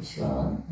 이 시간